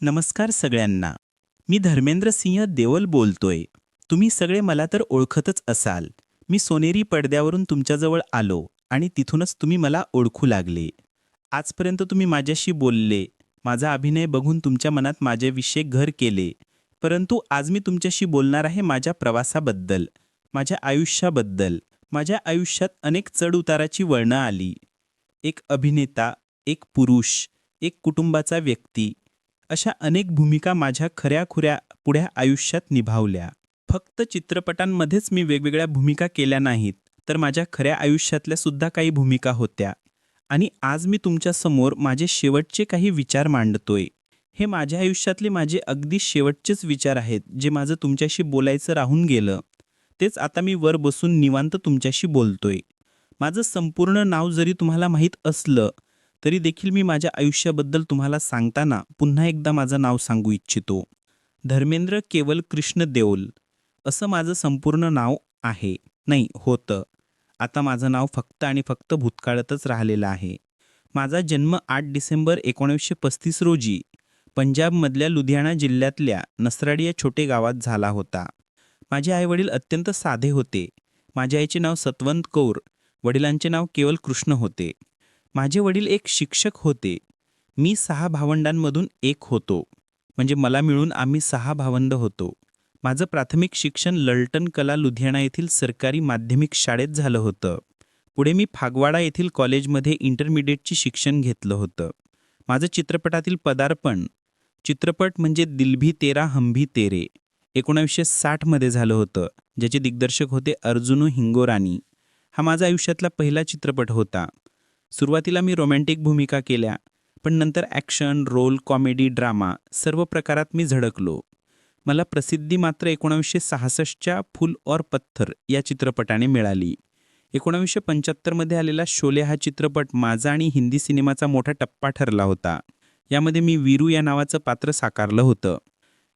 नमस्कार सगळ्यांना. मी धर्मेंद्र सिंह देवल बोलतोय. तुम्ही सगळे मला तर ओळखतच असाल. मी सोनेरी पडद्यावरून तुमच्याजवळ आलो आणि तिथूनच तुम्ही मला ओळखू लागले. आजपर्यंत तुम्ही माझ्याशी बोलले. माझा अभिनय बघून तुमच्या मनात माझ्याविषयी घर केले. परंतु आज मी तुमच्याशी बोलणार आहे माझ्या प्रवासाबद्दल माझ्या आयुष्याबद्दल. माझ्या आयुष्यात अनेक चढउताराची वळणं आली. एक अभिनेता एक पुरुष एक कुटुंबाचा व्यक्ती अशा अनेक भूमिका माझ्या खऱ्या खुऱ्या पुढ्या आयुष्यात निभावल्या. फक्त चित्रपटांमध्येच मी वेगवेगळ्या भूमिका केल्या नाहीत तर माझ्या खऱ्या आयुष्यातल्या सुद्धा काही भूमिका होत्या. आणि आज मी तुमच्यासमोर माझे शेवटचे काही विचार मांडतोय. हे माझ्या आयुष्यातले माझे अगदी शेवटचेच विचार आहेत जे माझं तुमच्याशी बोलायचं राहून गेलं. तेच आता मी वर बसून निवांत तुमच्याशी बोलतोय. माझं संपूर्ण नाव जरी तुम्हाला माहीत असलं तरी देखील मी माझ्या आयुष्याबद्दल तुम्हाला सांगताना पुन्हा एकदा माझं नाव सांगू इच्छितो. धर्मेंद्र केवल कृष्ण देओल असं माझं संपूर्ण नाव आहे. नाही होतं. आता माझं नाव फक्त आणि फक्त भूतकाळातच राहिलेलं आहे. माझा जन्म आठ डिसेंबर एकोणीसशे पस्तीस रोजी पंजाबमधल्या लुधियाना जिल्ह्यातल्या नसराडी या छोटे गावात झाला होता. माझे आईवडील अत्यंत साधे होते. माझ्या आईचे नाव सतवंत कौर. वडिलांचे नाव केवल कृष्ण होते. माझे वडील एक शिक्षक होते. मी सहा भावंडांमधून एक होतो. म्हणजे मला मिळून आम्ही सहा भावंड होतो. माझं प्राथमिक शिक्षण ललटण कला लुधियाना येथील सरकारी माध्यमिक शाळेत झालं होतं. पुढे मी फागवाडा येथील कॉलेजमध्ये इंटरमिडिएटचे शिक्षण घेतलं होतं. माझं चित्रपटातील पदार्पण चित्रपट म्हणजे दिलभी तेरा हंभी तेरे एकोणावीसशे साठमध्ये झालं होतं ज्याचे दिग्दर्शक होते अर्जुनू हिंगोरानी. हा माझा आयुष्यातला पहिला चित्रपट होता. सुरुवातीला मी रोमॅन्टिक भूमिका केल्या पण नंतर ॲक्शन रोल कॉमेडी ड्रामा सर्व प्रकारात मी झडकलो मला प्रसिद्धी मात्र एकोणावीसशे सहासष्टच्या फुल और पत्थर या चित्रपटाने मिळाली. एकोणावीसशे पंच्याहत्तरमध्ये आलेला शोले हा चित्रपट माझा आणि हिंदी सिनेमाचा मोठा टप्पा ठरला होता. यामध्ये मी वीरू या नावाचं पात्र साकारलं होतं.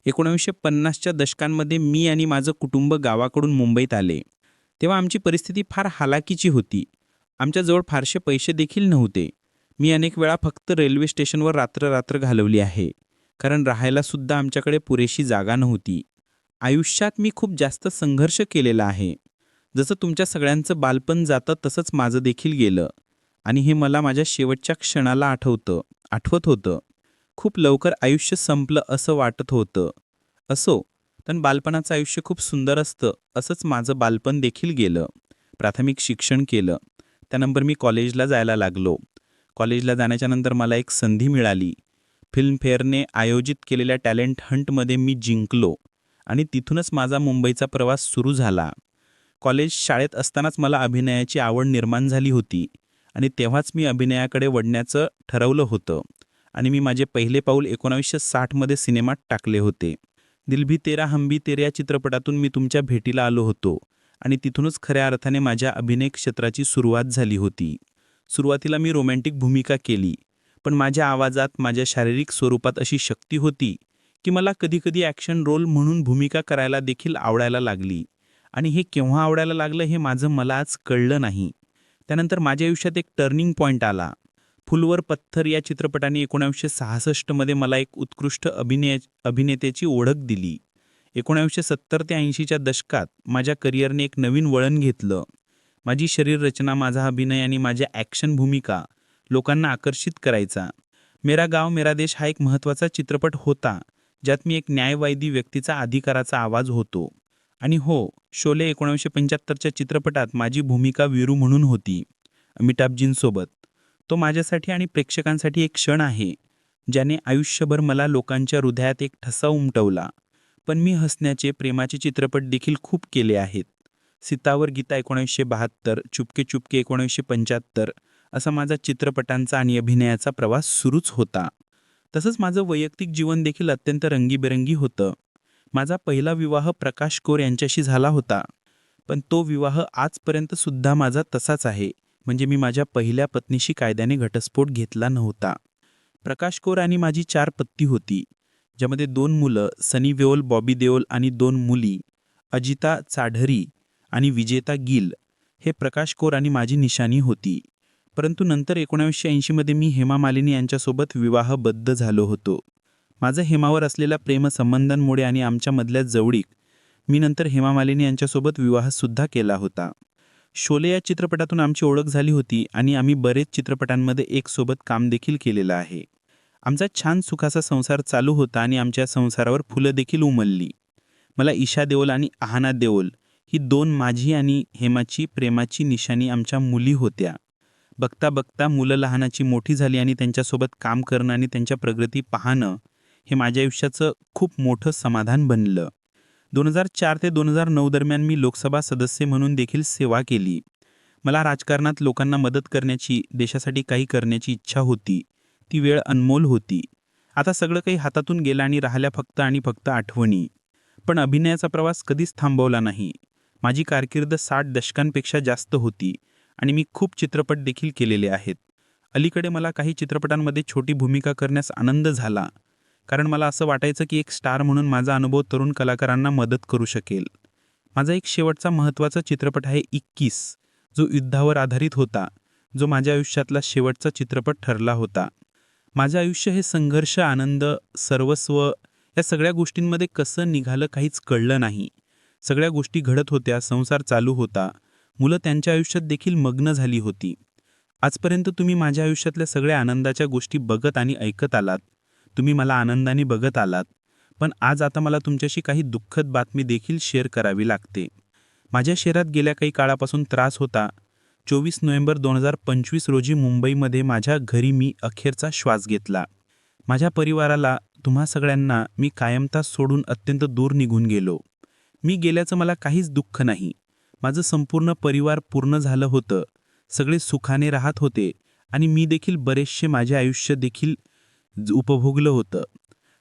एकोणावीसशे पन्नासच्या दशकांमध्ये मी आणि माझं कुटुंब गावाकडून मुंबईत आले. तेव्हा आमची परिस्थिती फार हालाकीची होती. आमच्याजवळ फारसे पैसे देखील नव्हते. मी अनेक वेळा फक्त रेल्वे स्टेशनवर रात्र रात्र घालवली आहे. कारण राहायलासुद्धा आमच्याकडे पुरेशी जागा नव्हती. आयुष्यात मी खूप जास्त संघर्ष केलेला आहे. जसं तुमच्या सगळ्यांचं बालपण जातं तसंच माझं देखील गेलं. आणि हे मला माझ्या शेवटच्या क्षणाला आठवतं आठवत होतं. खूप लवकर आयुष्य संपलं असं वाटत होतं. असो पण बालपणाचं आयुष्य खूप सुंदर असतं असंच माझं बालपण देखील गेलं. प्राथमिक शिक्षण केलं. त्यानंतर मी कॉलेजला जायला लागलो. कॉलेजला जाण्याच्या नंतर मला एक संधी मिळाली. फिल्मफेअरने आयोजित केलेल्या टॅलेंट हंटमध्ये मी जिंकलो आणि तिथूनच माझा मुंबईचा प्रवास सुरू झाला. कॉलेज शाळेत असतानाच मला अभिनयाची आवड निर्माण झाली होती आणि तेव्हाच मी अभिनयाकडे वळण्याचं ठरवलं होतं आणि मी माझे पहिले पाऊल एकोणावीसशे साठमध्ये सिनेमात टाकले होते. दिलभी तेरा हमभी तेरे या चित्रपटातून मी तुमच्या भेटीला आलो होतो. आणि तिथूनच खऱ्या अर्थाने माझ्या अभिनय क्षेत्राची सुरुवात झाली होती. सुरुवातीला मी रोमॅन्टिक भूमिका केली पण माझ्या आवाजात माझ्या शारीरिक स्वरूपात अशी शक्ती होती की मला कधीकधी ॲक्शन रोल म्हणून भूमिका करायला देखील आवडायला लागली. आणि हे केव्हा आवडायला लागलं हे माझं मला आज कळलं नाही. त्यानंतर माझ्या आयुष्यात एक टर्निंग पॉईंट आला. फुलवर पत्थर या चित्रपटाने एकोणावीसशे सहासष्टमध्ये मला एक उत्कृष्ट अभिनय अभिनेत्याची ओळख दिली. एकोणावीसशे सत्तर ते ऐंशीच्या दशकात माझ्या करिअरने एक नवीन वळण घेतलं. माझी शरीररचना माझा अभिनय आणि माझ्या ॲक्शन भूमिका लोकांना आकर्षित करायचा. मेरा गाव मेरा देश हा एक महत्त्वाचा चित्रपट होता ज्यात मी एक न्यायवादी व्यक्तीचा अधिकाराचा आवाज होतो. आणि हो शोले एकोणीसशे पंच्याहत्तरच्या चित्रपटात माझी भूमिका वीरू म्हणून होती अमिताभजींसोबत. तो माझ्यासाठी आणि प्रेक्षकांसाठी एक क्षण आहे ज्याने आयुष्यभर मला लोकांच्या हृदयात एक ठसा उमटवला. पण मी हसण्याचे प्रेमाचे चित्रपट देखील खूप केले आहेत. सीतावर गीता एकोणीसशे बहात्तर चुपके चुपके एकोणीसशे पंच्याहत्तर असा माझा चित्रपटांचा आणि अभिनयाचा प्रवास सुरूच होता. तसंच माझं वैयक्तिक जीवन देखील अत्यंत रंगीबेरंगी होतं. माझा पहिला विवाह प्रकाश कोर यांच्याशी झाला होता. पण तो विवाह आजपर्यंत सुद्धा माझा तसाच आहे. म्हणजे मी माझ्या पहिल्या पत्नीशी कायद्याने घटस्फोट घेतला नव्हता. प्रकाश कोर आणि माझी चार पत्ती होती. ज्यामध्ये दोन मुलं सनी देओल बॉबी देओल आणि दोन मुली अजिता चाढरी आणि विजेता गिल हे प्रकाश कोर आणि माझी निशाणी होती. परंतु नंतर एकोणावीसशे ऐंशीमध्ये मी हेमा मालिनी यांच्यासोबत विवाहबद्ध झालो होतो. माझं हेमावर असलेल्या प्रेमसंबंधांमुळे आणि आमच्यामधल्या जवळीक मी नंतर हेमा मालिनी यांच्यासोबत विवाहसुद्धा केला होता. शोले या चित्रपटातून आमची ओळख झाली होती आणि आम्ही बरेच चित्रपटांमध्ये एक सोबत काम देखील केलेलं आहे. आमचा छान सुखाचा संसार चालू होता आणि आमच्या संसारावर फुलं देखील उमलली. मला ईशा देओल आणि आहाना देओल ही दोन माझी आणि हेमाची प्रेमाची निशाणी आमच्या मुली होत्या. बघता बघता मुलं लहानाची मोठी झाली आणि त्यांच्यासोबत काम करणं आणि त्यांच्या प्रगती पाहणं हे माझ्या आयुष्याचं खूप मोठं समाधान बनलं. दोन हजार चार ते दोन हजार नऊ दरम्यान मी लोकसभा सदस्य म्हणून देखील सेवा केली. मला राजकारणात लोकांना मदत करण्याची देशासाठी काही करण्याची इच्छा होती. ती वेळ अनमोल होती. आता सगळं काही हातातून गेलं आणि राहिल्या फक्त आणि फक्त आठवणी. पण अभिनयाचा प्रवास कधीच थांबवला नाही. माझी कारकीर्द साठ दशकांपेक्षा जास्त होती आणि मी खूप चित्रपट देखील केलेले आहेत. अलीकडे मला काही चित्रपटांमध्ये छोटी भूमिका करण्यास आनंद झाला. कारण मला असं वाटायचं की एक स्टार म्हणून माझा अनुभव तरुण कलाकारांना मदत करू शकेल. माझा एक शेवटचा महत्त्वाचा चित्रपट आहे इक्कीस जो युद्धावर आधारित होता जो माझ्या आयुष्यातला शेवटचा चित्रपट ठरला होता. माझं आयुष्य हे संघर्ष आनंद सर्वस्व या सगळ्या गोष्टींमध्ये कसं निघालं काहीच कळलं नाही. सगळ्या गोष्टी घडत होत्या संसार चालू होता. मुलं त्यांच्या आयुष्यात देखील मग्न झाली होती. आजपर्यंत तुम्ही माझ्या आयुष्यातल्या सगळ्या आनंदाच्या गोष्टी बघत आणि ऐकत आलात. तुम्ही मला आनंदाने बघत आलात. पण आज आता मला तुमच्याशी काही दुःखद बातमी देखील शेअर करावी लागते. माझ्या शहरात गेल्या काही काळापासून त्रास होता. चोवीस नोव्हेंबर दोन हजार पंचवीस रोजी मुंबईमध्ये माझ्या घरी मी अखेरचा श्वास घेतला. माझ्या परिवाराला तुम्हा सगळ्यांना मी कायमता सोडून अत्यंत दूर निघून गेलो. मी गेल्याचं मला काहीच दुःख नाही. माझं संपूर्ण परिवार पूर्ण झालं होतं. सगळे सुखाने राहत होते आणि मी देखील बरेचसे माझे आयुष्य देखील उपभोगलं होतं.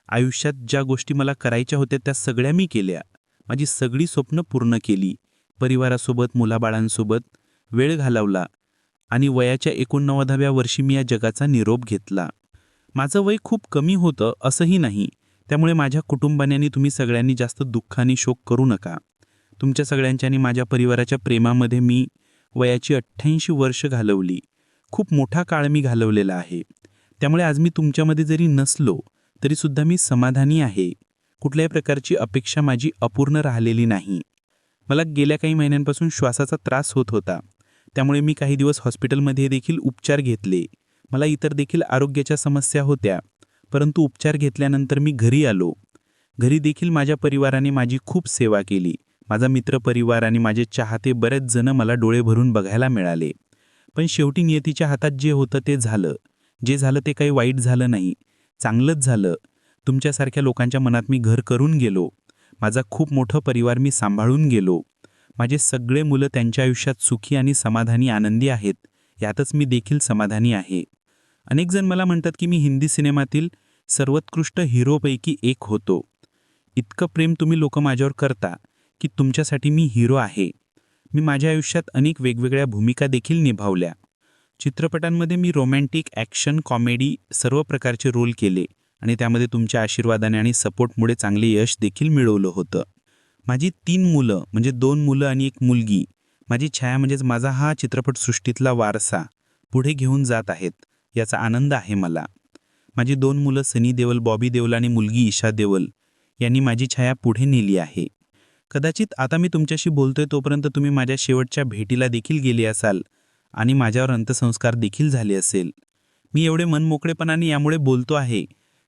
आयुष्यात ज्या गोष्टी मला करायच्या होत्या त्या सगळ्या मी केल्या. माझी सगळी स्वप्न पूर्ण केली. परिवारासोबत मुलाबाळांसोबत वेळ घालवला आणि वयाच्या एकोणनव्वदाव्या वर्षी मी या जगाचा निरोप घेतला. माझं वय खूप कमी होतं असंही नाही. त्यामुळे माझ्या कुटुंबाने आणि तुम्ही सगळ्यांनी जास्त दुःखाने शोक करू नका. तुमच्या सगळ्यांच्या आणि माझ्या परिवाराच्या प्रेमामध्ये मी वयाची अठ्ठ्याऐंशी वर्ष घालवली. खूप मोठा काळ मी घालवलेला आहे. त्यामुळे आज मी तुमच्यामध्ये जरी नसलो तरीसुद्धा मी समाधानी आहे. कुठल्याही प्रकारची अपेक्षा माझी अपूर्ण राहिलेली नाही. मला गेल्या काही महिन्यांपासून श्वासाचा त्रास होत होता. त्यामुळे मी काही दिवस हॉस्पिटलमध्ये देखील उपचार घेतले. मला इतर देखील आरोग्याच्या समस्या होत्या परंतु उपचार घेतल्यानंतर मी घरी आलो. घरी देखील माझ्या परिवाराने माझी खूप सेवा केली. माझा मित्रपरिवार आणि माझे चाहते बरेच जण मला डोळे भरून बघायला मिळाले. पण शेवटी नियतीच्या हातात जे होतं ते झालं. जे झालं ते काही वाईट झालं नाही. चांगलंच झालं. तुमच्यासारख्या लोकांच्या मनात मी घर करून गेलो. माझा खूप मोठं परिवार मी सांभाळून गेलो. माझे सगळे मुलं त्यांच्या आयुष्यात सुखी आणि समाधानी आनंदी आहेत. यातच मी देखील समाधानी आहे. अनेक जण मला म्हणतात की मी हिंदी सिनेमातील सर्वोत्कृष्ट हिरोपैकी एक होतो. इतकं प्रेम तुम्ही लोक माझ्यावर करता की तुमच्यासाठी मी हिरो आहे. मी माझ्या आयुष्यात अनेक वेगवेगळ्या भूमिका देखील निभावल्या. चित्रपटांमध्ये मी रोमॅन्टिक ॲक्शन कॉमेडी सर्व प्रकारचे रोल केले आणि त्यामध्ये तुमच्या आशीर्वादाने आणि सपोर्टमुळे चांगले यश देखील मिळवलं होतं. माझी तीन मुलं म्हणजे दोन मुलं आणि एक मुलगी. माझी छाया म्हणजेच माझा हा चित्रपटसृष्टीतला वारसा पुढे घेऊन जात आहेत याचा आनंद आहे मला. माझी दोन मुलं सनी देवल बॉबी देवल आणि मुलगी ईशा देवल यांनी माझी छाया पुढे नेली आहे. कदाचित आता मी तुमच्याशी बोलतोय तोपर्यंत तुम्ही माझ्या शेवटच्या भेटीला देखील गेले असाल आणि माझ्यावर अंत्यसंस्कार देखील झाले असेल. मी एवढे मनमोकळेपणाने यामुळे बोलतो आहे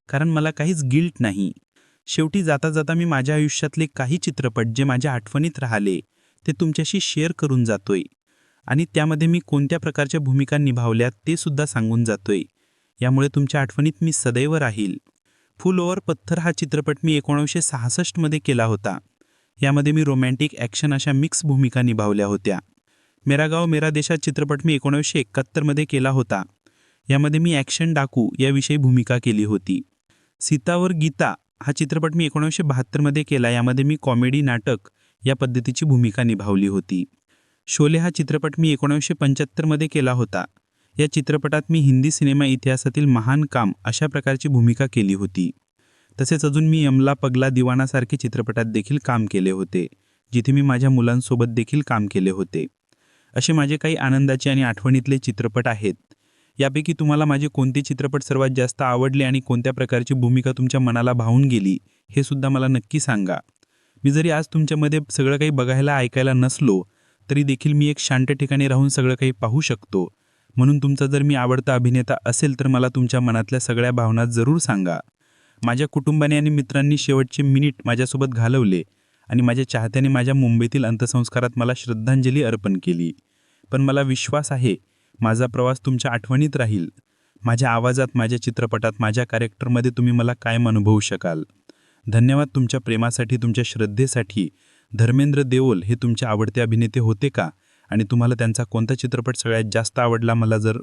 कारण मला काहीच गिल्ट नाही. शेवटी जाता जाता मी माझ्या आयुष्यातले काही चित्रपट जे माझ्या आठवणीत राहिले ते तुमच्याशी शेअर करून जातोय. आणि त्यामध्ये मी कोणत्या प्रकारच्या भूमिका निभावल्या ते सुद्धा सांगून जातोय. यामुळे तुमच्या आठवणीत मी सदैव राहील. फुल ओव्हर पत्थर हा चित्रपट मी एकोणीसशे सहासष्टमध्ये केला होता. यामध्ये मी रोमॅन्टिक ॲक्शन अशा मिक्स भूमिका निभावल्या होत्या. मेरा गाव मेरा देशा चित्रपट मी एकोणीसशे एकाहत्तरमध्ये केला होता. यामध्ये मी ॲक्शन डाकू याविषयी भूमिका केली होती. सीतावर गीता हा चित्रपट मी एकोणीसशे बहात्तरमध्ये केला. यामध्ये मी कॉमेडी नाटक या पद्धतीची भूमिका निभावली होती. शोले हा चित्रपट मी एकोणीसशे पंच्याहत्तरमध्ये केला होता. या चित्रपटात मी हिंदी सिनेमा इतिहासातील महान काम अशा प्रकारची भूमिका केली होती. तसेच अजून मी यमला पगला दिवाणासारखे चित्रपटात देखील काम केले होते जिथे मी माझ्या मुलांसोबत देखील काम केले होते. असे माझे काही आनंदाचे आणि आठवणीतले चित्रपट आहेत. यापैकी तुम्हाला माझे कोणते चित्रपट सर्वात जास्त आवडले आणि कोणत्या प्रकारची भूमिका तुमच्या मनाला भावून गेली हे सुद्धा मला नक्की सांगा. मी जरी आज तुमच्यामध्ये सगळं काही बघायला ऐकायला नसलो तरी देखील मी एक शांत ठिकाणी राहून सगळं काही पाहू शकतो. म्हणून तुमचा जर मी आवडता अभिनेता असेल तर मला तुमच्या मनातल्या सगळ्या भावना जरूर सांगा. माझ्या कुटुंबाने आणि मित्रांनी शेवटचे मिनिट माझ्यासोबत घालवले आणि माझ्या चाहत्याने माझ्या मुंबईतील अंत्यसंस्कारात मला श्रद्धांजली अर्पण केली. पण मला विश्वास आहे माझा प्रवास तुमच्या आठवणीत राहील. माझ्या आवाजात माझ्या चित्रपटात माझ्या कॅरेक्टरमध्ये तुम्ही मला कायम अनुभवू शकाल? धन्यवाद तुमच्या प्रेमासाठी तुमच्या श्रद्धेसाठी. धर्मेंद्र देओल हे तुमचे आवडते अभिनेते होते का? आणि तुम्हाला त्यांचा कोणता चित्रपट सगळ्यात जास्त आवडला मला जर